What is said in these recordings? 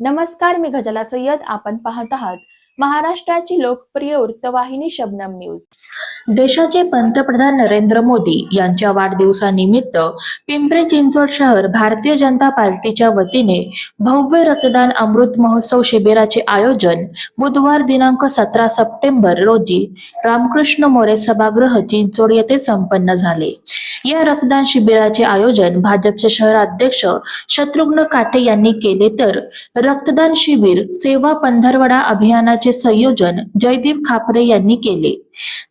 नमस्कार मी गजला सय्यद. आपण पाहत आहात महाराष्ट्राची लोकप्रिय वृत्तवाहिनी शबनम न्यूज. देशाचे पंतप्रधान नरेंद्र मोदी यांच्या वाढदिवसानिमित्त पिंपरी चिंचवड शहर भारतीय जनता पार्टीच्या वतीने भव्य रक्तदान अमृत महोत्सव शिबिराचे आयोजन बुधवार दिनांक सतरा सप्टेंबर रोजी रामकृष्ण मोरे सभागृह चिंचवड येथे संपन्न झाले. या रक्तदान शिबिराचे आयोजन भाजपचे शहराध्यक्ष शत्रुघ्न काटे यांनी केले तर रक्तदान शिबिर सेवा पंधरवडा अभियानाचे संयोजन जयदीप खापरे यांनी केले.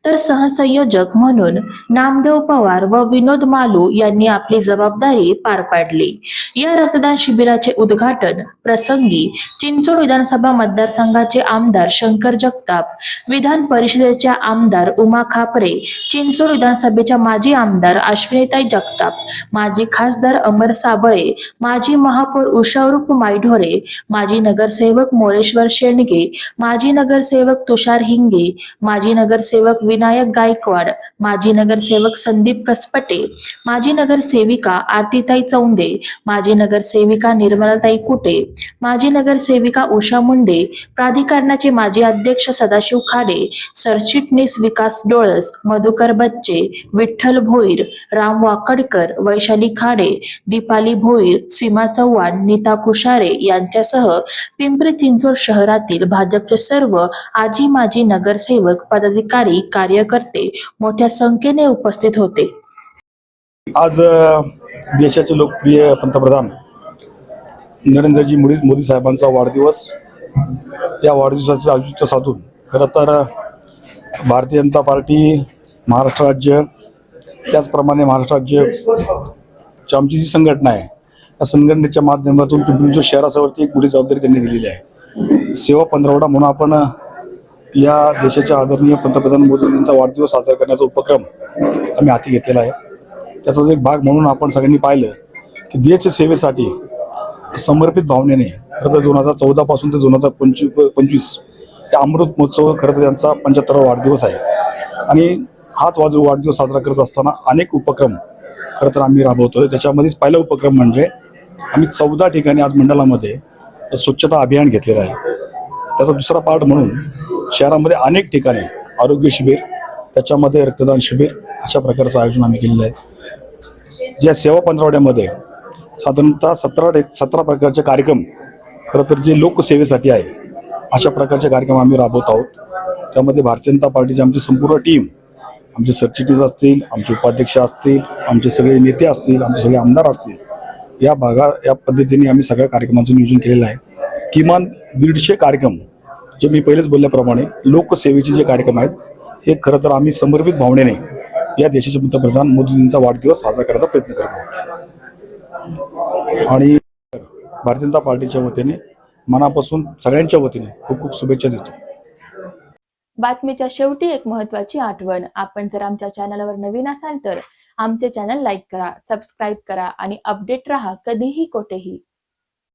तर सहसंयोजक म्हणून नामदेव पवार व विनोद मालू यांनी आपली जबाबदारी पार पाडली. या रक्तदान शिबिराचे उद्घाटन प्रसंगी चिंचोड विधानसभा मतदारसंघाचे आमदार शंकर जगताप विधान परिषदेच्या आमदार उमा खापरे चिंचोड विधानसभेच्या माजी आमदार अश्विनीताई जगताप माजी खासदार अमर साबळे माजी महापौर उषारूप मायढोरे माजी नगरसेवक मोरेश्वर शेंडगे माजी नगरसेवक तुषार हिंगे माजी नगरसेवक विनायक गायकवाड माजी नगरसेवक संदीप कसपटे माजी नगरसेविका आरतीताई चौंदे माजी नगरसेविका निर्मलाताई कुटे माजी नगरसेविका उषा मुंडे प्राधिकरणाचे माजी अध्यक्ष सदाशिव खाडे सरचिटणीस विकास डोळस मधुकर बच्चे विठ्ठल भोईर राम वाकडकर वैशाली खाडे दीपाली भोईर सीमा चव्हाण नीता कुशारे यांच्यासह पिंपरी चिंचवड शहरातील भाजपचे सर्व आजी माजी नगरसेवक पदाधिकारी कार्यकर्ते मोठ्या संख्येने उपस्थित होते. आज देशाचे लोकप्रिय पंतप्रधान नरेंद्रजी मोदी मोदी साहेबांचा वाढदिवस. या वाढदिवसाचे औचित्य साधून खरं तर भारतीय जनता पार्टी महाराष्ट्र राज्य त्याचप्रमाणे महाराष्ट्र राज्य आमची जी संघटना आहे या संघटनेच्या माध्यमातून पिंपरी शहरासवरती एक मोठी जबाबदारी त्यांनी दिलेली आहे. सेवा पंधरवडा म्हणून आपण या देशाच्या आदरणीय पंतप्रधान मोदीजींचा वाढदिवस साजरा करण्याचा उपक्रम आम्ही हाती घेतलेला आहे. त्याचाच एक भाग म्हणून आपण सगळ्यांनी पाहिलं की देश सेवेसाठी समर्पित भावनेने खरं तर दोन हजार चौदा पासून ते दोन हजार पंचवीस पंचवीस या अमृत महोत्सव खरं तर त्यांचा पंच्याहत्तरावा वाढदिवस आहे. आणि हाच वाढ वाढदिवस साजरा करत असताना अनेक उपक्रम खरं तर आम्ही राबवतोय. त्याच्यामध्येच पहिला उपक्रम म्हणजे आम्ही चौदा ठिकाणी आज मंडळामध्ये स्वच्छता अभियान घेतलेलं आहे. त्याचा दुसरा पार्ट म्हणून शहरामध्ये अनेक ठिकाणी आरोग्य शिबिर त्याच्यामध्ये रक्तदान शिबिर अशा प्रकारचं आयोजन आम्ही केलेलं आहे. या सेवा पंधरवड्यामध्ये साधारणतः सतरा सतरा प्रकारचे कार्यक्रम खरं तर जे लोकसेवेसाठी आहे अशा प्रकारचे कार्यक्रम आम्ही राबवत आहोत. त्यामध्ये भारतीय जनता पार्टीची आमची संपूर्ण टीम आमचे सरचिटणीस असतील आमचे उपाध्यक्ष असतील आमचे सगळे नेते असतील आमचे सगळे आमदार असतील या भागा या पद्धतीने आम्ही सगळ्या कार्यक्रमाचं नियोजन केलेलं आहे. किमान दीडशे कार्यक्रम जे मी पहिलेच बोलल्याप्रमाणे लोकसेवेचे जे कार्यक्रम आहेत हे खरं तर आम्ही समर्पित भावनेने या देशाचे पंतप्रधान मोदींचा वाढदिवस साजरा करायचा प्रयत्न करत आहोत. आणि भारतीय जनता पार्टीच्या वतीने मनापासून सगळ्यांच्या वतीने खूप खूप शुभेच्छा देतो. बातमीच्या शेवटी एक महत्वाची आठवण. आपण जर आमच्या चॅनलवर नवीन असाल तर आमचे चॅनल लाईक करा सबस्क्राईब करा आणि अपडेट राहा कधीही कोठेही.